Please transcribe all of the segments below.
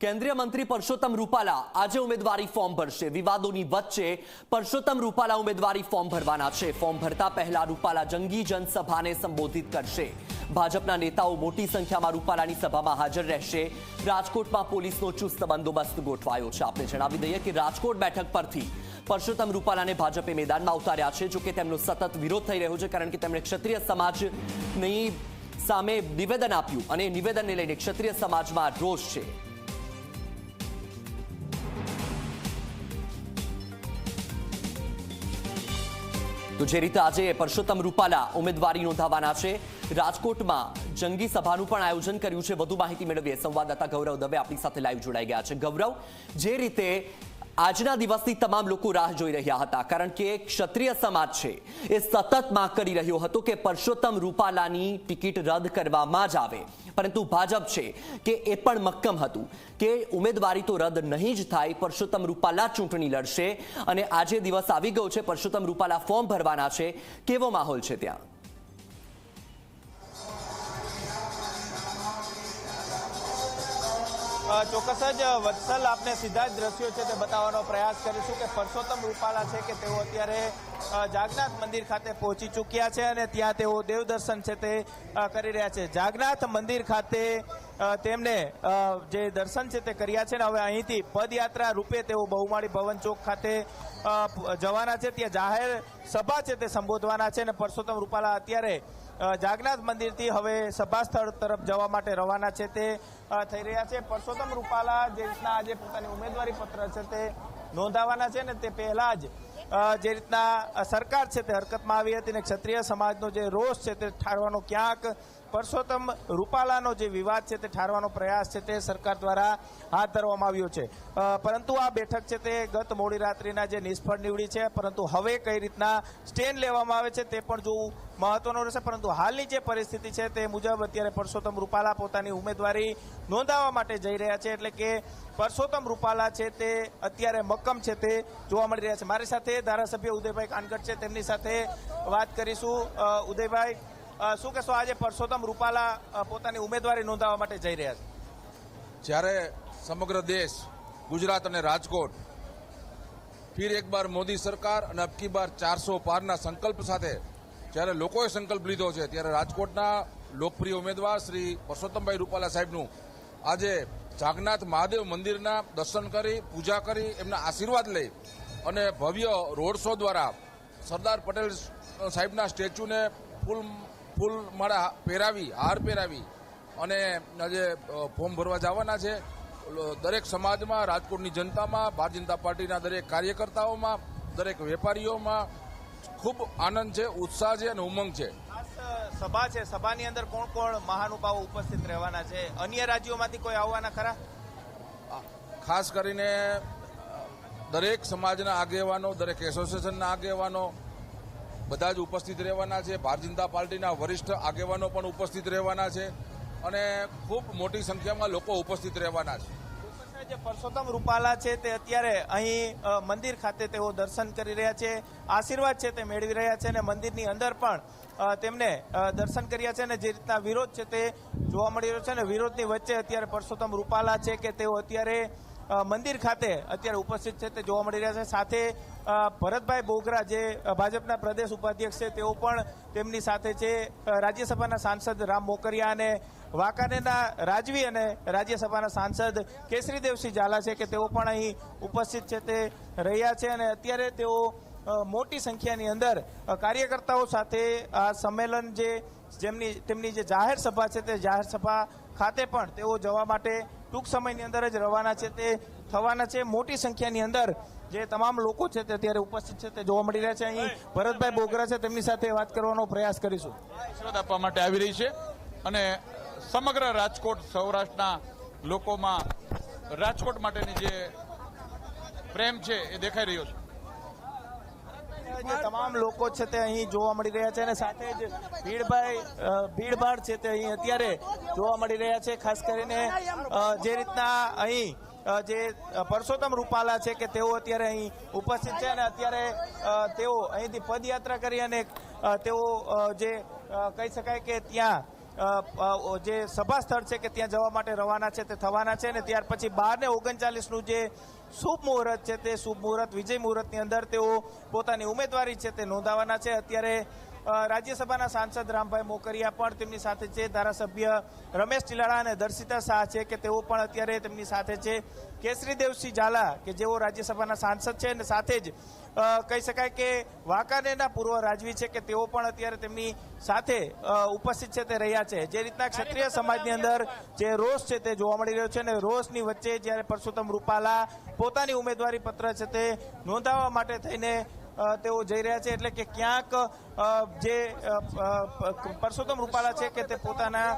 કેન્દ્રીય મંત્રી પરસોત્તમ રૂપાલા આજે ઉમેદવારી ફોર્મ ભરશે. વિવાદોની વચ્ચે પરસોત્તમ રૂપાલા ઉમેદવારી ફોર્મ ભરવાના છે. ફોર્મ ભરતા પહેલા રૂપાલા જંગી જનસભાને સંબોધિત કરશે. ભાજપના નેતાઓ મોટી સંખ્યામાં રૂપાલાની સભામાં હાજર રહેશે. રાજકોટમાં પોલીસનો ચુસ્ત બંદોબસ્ત ગોઠવાયો છે. આપણે જણાવી દઈએ કે રાજકોટ બેઠક પરથી પરસોત્તમ રૂપાલાને ભાજપે મેદાનમાં ઉતાર્યા છે, જોકે તેમનો સતત વિરોધ થઈ રહ્યો છે, કારણ કે તેમણે ક્ષત્રિય સમાજની સામે નિવેદન આપ્યું અને નિવેદનને લઈને ક્ષત્રિય સમાજમાં રોષ છે. તો જે રીતે આજે પરસોત્તમ રૂપાલા ઉમેદવારી નોંધાવવાના છે, રાજકોટમાં જંગી સભાનું પણ આયોજન કર્યું છે. વધુ માહિતી મેળવીએ. સંવાદદાતા ગૌરવ દવે આપણી સાથે લાઈવ જોડાઈ ગયા છે. ગૌરવ, જે રીતે આજના દિવસની તમામ લોકો રાહ જોઈ રહ્યા હતા, કારણ કે ક્ષત્રિય સમાજ છે. એ સતત માંગ કરી રહ્યો હતો કે પરસોત્તમ રૂપાલાની ટિકિટ રદ કરવામાં જ આવે. પરંતુ ભાજપ છે કે એ પણ મક્કમ હતું કે ઉમેદવારી તો રદ નહીં જ થાય, પરસોત્તમ રૂપાલા ચૂંટણી લડશે અને આજે દિવસ આવી ગયો છે, પરસોત્તમ રૂપાલા ફોર્મ ભરવાના છે. કેવો માહોલ છે ત્યાં? ચોક્કસ જ વત્સલ આપને સીધા જ દ્રશ્યો છે તે બતાવવાનો પ્રયાસ કરીશું કે પરસોત્તમ રૂપાલા છે કે તેઓ અત્યારે જાગનાથ મંદિર ખાતે પહોંચી ચૂક્યા છે અને ત્યાં તેઓ દેવદર્શન છે તે કરી રહ્યા છે. જાગનાથ મંદિર ખાતે તેમને જે દર્શન છે તે કર્યા છે ને હવે અહીંથી પદયાત્રા રૂપે તેઓ બહુમાળી ભવન ચોક ખાતે જવાના છે. ત્યાં જાહેર સભા છે તે સંબોધવાના છે અને પરસોત્તમ રૂપાલા અત્યારે જાગનાથ મંદિરથી હવે સભા સ્થળ તરફ જવા માટે રવાના છે તે થઈ રહ્યા છે. પરસોત્તમ રૂપાલા જે રીતના આજે પોતાની ઉમેદવારી પત્ર છે તે નોંધાવાના છે ને તે પહેલા જ જે રીતના સરકાર છે તે હરકતમાં આવી હતી ને ક્ષત્રિય સમાજનો જે રોષ છે તે ઠારવાનો ક્યાંક પરસોત્તમ રૂપાલાનો જે વિવાદ છે તે ઠારવાનો પ્રયાસ છે તે સરકાર દ્વારા હાથ ધરવામાં આવ્યો છે. પરંતુ આ બેઠક છે તે ગત મોડી રાત્રિના જે નિષ્ફળ નીવડી છે, પરંતુ હવે કઈ રીતના સ્ટેન્ડ લેવામાં આવે છે તે પણ જોવું મહત્વનું રહેશે. પરંતુ હાલની જે પરિસ્થિતિ છે તે મુજબ અત્યારે પરસોત્તમ રૂપાલા પોતાની ઉમેદવારી નોંધાવવા માટે જઈ રહ્યા છે. એટલે કે પરસોત્તમ રૂપાલા છે તે અત્યારે મક્કમ છે તે જોવા મળી રહ્યા છે. મારી સાથે ધારાસભ્ય ઉદયભાઈ કાનગઢ છે. તેમની સાથે વાત કરીશું. ઉદયભાઈ શું કહેશો, આજે પરસોત્તમ રૂપાલા પોતાની ઉમેદવારી નોંધાવવા માટે જઈ રહ્યા છે? જ્યારે સમગ્ર દેશ, ગુજરાત અને રાજકોટ ફિર એક બાર મોદી સરકાર અને અબકી બાર ચારસો પારના સંકલ્પ સાથે, જ્યારે લોકોએ સંકલ્પ લીધો છે, ત્યારે રાજકોટના લોકપ્રિય ઉમેદવાર શ્રી પરસોત્તમભાઈ રૂપાલા સાહેબનું આજે જાગનાથ મહાદેવ મંદિરના દર્શન કરી, પૂજા કરી, એમના આશીર્વાદ લઈ અને ભવ્ય રોડ શો દ્વારા સરદાર પટેલ સાહેબના સ્ટેચ્યુને ફૂલ ફૂલ માળા પહેરાવી હાર પહેરાવી અને આજે ફોર્મ ભરવા જવાના છે. દરેક સમાજમાં રાજકોટની જનતામાં ભારતીય જનતા પાર્ટીના દરેક કાર્યકર્તાઓમાં દરેક વેપારીઓમાં ખૂબ આનંદ છે ઉત્સાહ છે અને ઉમંગ છે. સભા છે. સભાની અંદર કોણ કોણ મહાનુભાવો ઉપસ્થિત રહેવાના છે? અન્ય રાજ્યોમાંથી કોઈ આવવાના ખરા? ખાસ કરીને દરેક સમાજના આગેવાનો દરેક એસોસિએશનના આગેવાનો બધા જ ઉપસ્થિત રહેવાના છે. ભારતીય જનતા પાર્ટીના વરિષ્ઠ આગેવાનો પણ ઉપસ્થિત રહેવાના છે અને ખૂબ મોટી સંખ્યામાં લોકો ઉપસ્થિત રહેવાના છે. જે પરસોત્તમ રૂપાલા છે તે અત્યારે અહીં મંદિર ખાતે તેઓ દર્શન કરી રહ્યા છે, આશીર્વાદ છે તે મેળવી રહ્યા છે અને મંદિરની અંદર પણ તેમને દર્શન કર્યા છે અને જે રીતના વિરોધ છે તે જોવા મળી રહ્યો છે અને વિરોધની વચ્ચે અત્યારે પરસોત્તમ રૂપાલા છે કે તેઓ અત્યારે મંદિર ખાતે અત્યારે ઉપસ્થિત છે તે જોવા મળી રહ્યા છે. સાથે ભરતભાઈ બોગરા જે ભાજપના પ્રદેશ ઉપાધ્યક્ષ છે, તેઓ પણ તેમની સાથે છે. રાજ્યસભાના સાંસદ રામ મોકરિયા અને વાંકાનેરના રાજવી અને રાજ્યસભાના સાંસદ કેસરીદેવસિંહ ઝાલા છે કે તેઓ પણ અહીં ઉપસ્થિત છે તે રહ્યા છે અને અત્યારે તેઓ મોટી સંખ્યાની અંદર કાર્યકર્તાઓ સાથે આ સંમેલન જે, જેમની, તેમની જે જાહેર સભા છે તે જાહેર સભા ખાતે પણ તેઓ જવા માટે ટૂંક સમયની અંદર જ રવાના છે તે થવાના છે. મોટી સંખ્યાની અંદર જે તમામ લોકો છે તે અત્યારે ઉપસ્થિત છે તે જોવા મળી રહ્યા છે. અહીં ભરતભાઈ બોગરા છે, તેમની સાથે વાત કરવાનો પ્રયાસ કરીશું. આશીર્વાદ આપવા માટે આવી રહી છે અને સમગ્ર રાજકોટ સૌરાષ્ટ્રના લોકોમાં રાજકોટ માટેની જે પ્રેમ છે એ દેખાઈ રહ્યો છે. જે તમામ લોકો છે તે અહીં જોવા મળી રહ્યા છે અને સાથે જ ભીડભાઈ ભીડભાડ છે તે અહીં અત્યારે જોવા મળી રહ્યા છે, ખાસ કરીને જે રીતના અહીં જે પરસોત્તમ રૂપાલા છે કે તેઓ અત્યારે અહીં ઉપસ્થિત છે અને અત્યારે તેઓ અહીંથી પદયાત્રા કરી અને તેઓ જે કહી શકાય કે ત્યાં જે સભા સ્થળ છે કે ત્યાં જવા માટે રવાના છે તે થવાના છે અને ત્યાર પછી બાર ને ઓગણચાલીસનું જે શુભ મુહૂર્ત છે તે શુભ મુહૂર્ત, વિજય મુહૂર્તની અંદર તેઓ પોતાની ઉમેદવારી છે તે નોંધાવવાના છે. અત્યારે રાજ્યસભાના સાંસદ રામભાઈ મોકરિયા પણ તેમની સાથે છે. ધારાસભ્ય રમેશ ટીલાળા અને દર્શિતા શાહ છે કે તેઓ પણ અત્યારે તેમની સાથે છે. કેસરી દેવસિંહ ઝાલા કે જેઓ રાજ્યસભાના સાંસદ છે અને સાથે જ કહી શકાય કે વાંકાનેરના પૂર્વ રાજવી છે કે તેઓ પણ અત્યારે તેમની સાથે ઉપસ્થિત છે તે રહ્યા છે. જે રીતના ક્ષત્રિય સમાજની અંદર જે રોષ છે તે જોવા મળી રહ્યો છે અને રોષની વચ્ચે જ્યારે પરસોત્તમ રૂપાલા પોતાની ઉમેદવારી પત્ર છે તે નોંધાવવા માટે થઈને તેઓ જઈ રહ્યા છે એટલે કે ક્યાંક જે પરસોત્તમ રૂપાલા છે કે તે પોતાના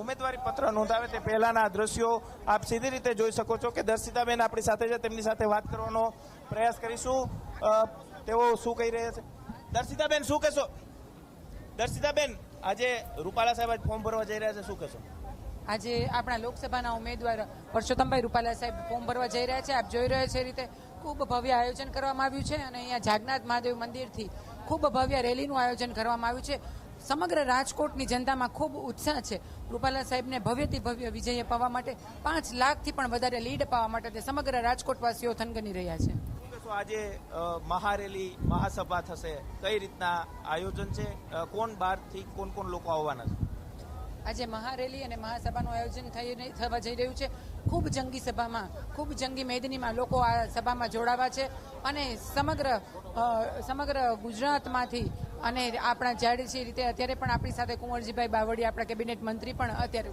ઉમેદવારી પત્ર નોંધાવે તે પહેલાના દ્રશ્યો આપ સીધી રીતે જોઈ શકો છો કે દર્શિતાબેન આપણી સાથે છે, તેમની સાથે વાત કરવાનો પ્રયાસ કરીશું. તેઓ શું કહી રહ્યા છે? દર્શિતાબેન, શું કહેશો? દર્શિતાબેન, આજે રૂપાલા સાહેબ આજ ફોર્મ ભરવા જઈ રહ્યા છે, શું કહેશો? આજે આપણા લોકસભાના ઉમેદવાર પરસોત્તમભાઈ રૂપાલા સાહેબ ફોર્મ ભરવા જઈ રહ્યા છે, આપ જોઈ રહ્યા છે રીતે ખૂબ ભવ્ય આયોજન કરવામાં આવ્યું છે અને અહીંયા જાગનાથ મહાદેવ મંદિરથી ખૂબ ભવ્ય રેલીનું આયોજન કરવામાં આવ્યું છે. સમગ્ર રાજકોટની જનતામાં ખૂબ ઉત્સાહ છે. રૂપાલા સાહેબને ભવ્યથી ભવ્ય વિજય અપાવવા માટે પાંચ લાખથી પણ વધારે લીડ અપાવવા માટે તે સમગ્ર રાજકોટવાસીઓ થનગની રહ્યા છે. આજે મહારેલી મહાસભા થશે? કઈ રીતના આયોજન છે? કોણ બહારથી કોણ કોણ લોકો આવવાના છે? આજે મહારેલી અને મહાસભાનું આયોજન થઈ થવા જઈ રહ્યું છે. ખૂબ જંગી સભામાં, ખૂબ જંગી મેદનીમાં લોકો આ સભામાં જોડાવા છે અને સમગ્ર સમગ્ર ગુજરાતમાંથી અને આપણા જાડી રીતે અત્યારે પણ આપણી સાથે કુંવરજીભાઈ બાવળી આપણા કેબિનેટ મંત્રી પણ અત્યારે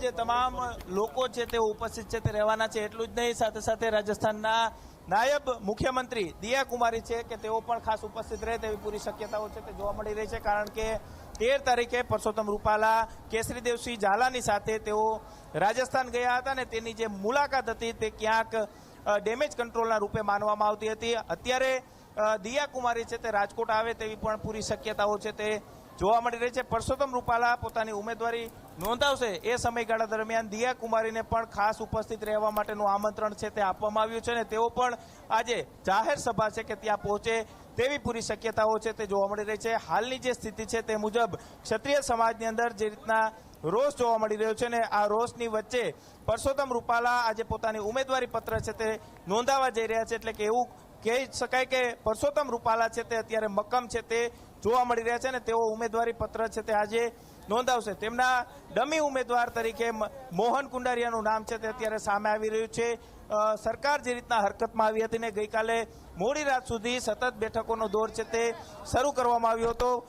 જે તમામ લોકો છે તે ઉપસ્થિત છે, તે રહેવાના છે, એટલું જ નહીં, સાથે સાથે રાજસ્થાનના નાયબ મુખ્યમંત્રી દિયા કુમારી છે કે તેઓ પણ ખાસ ઉપસ્થિત રહે તેવી પૂરી શક્યતાઓ છે તે જોવા મળી રહી છે, કારણ કે તેર તારીખે પરસોત્તમ રૂપાલા, કેસરીદેવસિંહ ઝાલાની સાથે તેઓ રાજસ્થાન ગયા હતા અને તેની જે મુલાકાત હતી તે ક્યાંક ડેમેજ કંટ્રોલના રૂપે માનવામાં આવતી હતી. અત્યારે દિયા કુમારી છે તે રાજકોટ આવે તેવી પણ પૂરી શક્યતાઓ છે તે જોવા મળી રહી છે. પરસોત્તમ રૂપાલા પોતાની ઉમેદવારી નોંધાવશે એ સમયગાળા દરમિયાન દિયા કુમારીને પણ ખાસ ઉપસ્થિત રહેવા માટેનું આમંત્રણ છે તે આપવામાં આવ્યું છે અને તેઓ પણ આજે જાહેર સભા છે કે ત્યાં પહોંચે તેવી પૂરી શક્યતાઓ છે તે જોવા મળી રહી છે. હાલની જે સ્થિતિ છે તે મુજબ ક્ષત્રિય સમાજની અંદર જે રીતના રોષ જોવા મળી રહ્યો છે ને આ રોષની વચ્ચે પરસોત્તમ રૂપાલા આજે પોતાની ઉમેદવારી પત્ર છે તે નોંધાવા જઈ રહ્યા છે એટલે કે એવું કહી શકાય કે પરસોત્તમ રૂપાલા છે તે અત્યારે મક્કમ છે તે જોવા મળી રહ્યા છે ને તેઓ ઉમેદવારી પત્ર છે તે આજે નોંધાવશે. તેમના ડમી ઉમેદવાર તરીકે મોહન કુંડારિયાનું નામ છે તે અત્યારે સામે આવી રહ્યું છે. સરકાર જે રીતના હરકતમાં આવી હતી ને ગઈકાલે મોડી રાત સુધી સતત બેઠકોનો દોર છે તે શરૂ કરવામાં આવ્યો હતો.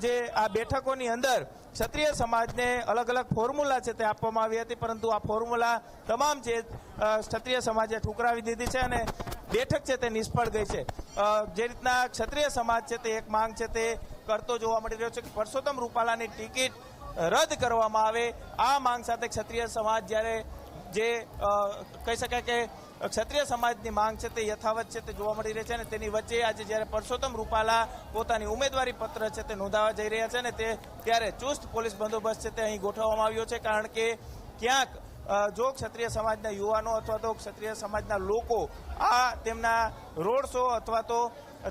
જે આ બેઠકોની અંદર ક્ષત્રિય સમાજને અલગ અલગ ફોર્મ્યુલા છે તે આપવામાં આવી હતી, પરંતુ આ ફોર્મ્યુલા તમામ જે ક્ષત્રિય સમાજે ઠુકરાવી દીધી છે અને બેઠક છે તે નિષ્ફળ ગઈ છે. જે રીતના ક્ષત્રિય સમાજ છે તે એક માંગ છે તે કરતો જોવા મળી રહ્યો છે કે પરસોત્તમ રૂપાલાની ટિકિટ રદ કરવામાં આવે. આ માંગ સાથે ક્ષત્રિય સમાજ જ્યારે જે કહી શકાય કે ક્ષત્રિય સમાજની માંગ છે તે યથાવત છે તે જોવા મળી રહી છે અને તેની વચ્ચે આજે જ્યારે પરસોત્તમ રૂપાલા પોતાની ઉમેદવારી પત્ર છે તે નોંધાવા જઈ રહ્યા છે ને તે ત્યારે ચુસ્ત પોલીસ બંદોબસ્ત છે તે અહીં ગોઠવવામાં આવ્યો છે કારણ કે ક્યાંક જો ક્ષત્રિય સમાજના યુવાનો અથવા તો ક્ષત્રિય સમાજના લોકો આ તેમના રોડ શો અથવા તો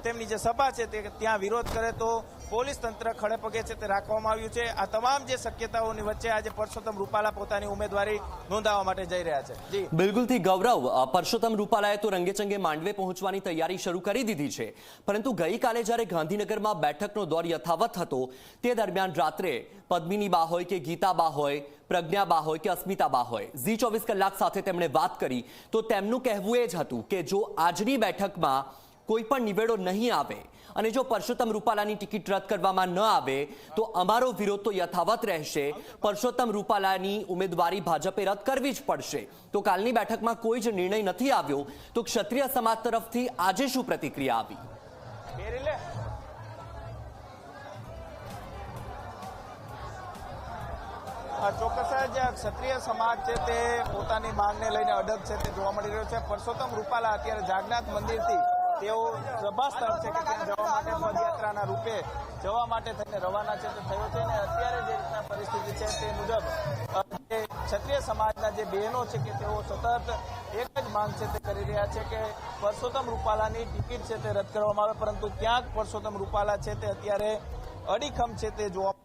તેમની જે સભા છે તે ત્યાં વિરોધ કરે તો પોલીસ તંત્ર ખડે પગે છે તે રાખવામાં આવ્યું છે. આ તમામ જે શક્યતાઓની વચ્ચે આજે પરસોત્તમ રૂપાલા પોતાની ઉમેદવારી નોંધાવવા માટે જઈ રહ્યા છે. જી. બિલકુલથી ગૌરવ પરસોત્તમ રૂપાલાએ તો રંગેચંગે માંડવે પહોંચવાની તૈયારી શરૂ કરી દીધી છે. પરંતુ ગઈકાલે જ્યારે ગાંધીનગરમાં બેઠકનો દોર યથાવત હતો, તે દરમિયાન રાત્રે પદ્મિની બા હોય કે ગીતા બા હોય, પ્રજ્ઞા બા હોય કે અસ્મિતા બા હોય, ઝી ચોવીસ કલાક સાથે તેમણે વાત કરી. તો તેમનું કહેવું એ જ હતું કે જો આજની બેઠકમાં કોઈ પણ નિવેડો નહીં આવે અને જો પરસોત્તમ રૂપાલાની ટિકિટ રદ કરવામાં ન આવે, તો અમારો વિરોધ તો યથાવત રહેશે. પરસોત્તમ રૂપાલાની ઉમેદવારી ભાજપે રદ કરવી જ પડશે. તો કાલની બેઠકમાં કોઈ જ નિર્ણય નથી આવ્યો. તો ક્ષત્રિય સમાજ તરફથી આજે શું પ્રતિક્રિયા આવી? ચોક્કસ જ ક્ષત્રિય સમાજ છે તે પોતાની માંગને લઈને અડગ છે, તે જોવા મળી રહ્યો છે. પરસોત્તમ રૂપાલા અત્યારે જાગનાથ મંદિરથી તેઓ સભા સ્થળ છે કે ત્યાં જવા માટે પદયાત્રાના રૂપે જવા માટે થઈને રવાના છે. તે થયો છે અને અત્યારે જે રીતના પરિસ્થિતિ છે તે મુજબ જે ક્ષત્રિય સમાજના જે બહેનો છે કે તેઓ સતત એક જ માંગ છે તે કરી રહ્યા છે કે પરસોત્તમ રૂપાલાની ટિકિટ છે તે રદ કરવામાં આવે, પરંતુ ક્યાંક પરસોત્તમ રૂપાલા છે તે અત્યારે અડીખમ છે તે જોવા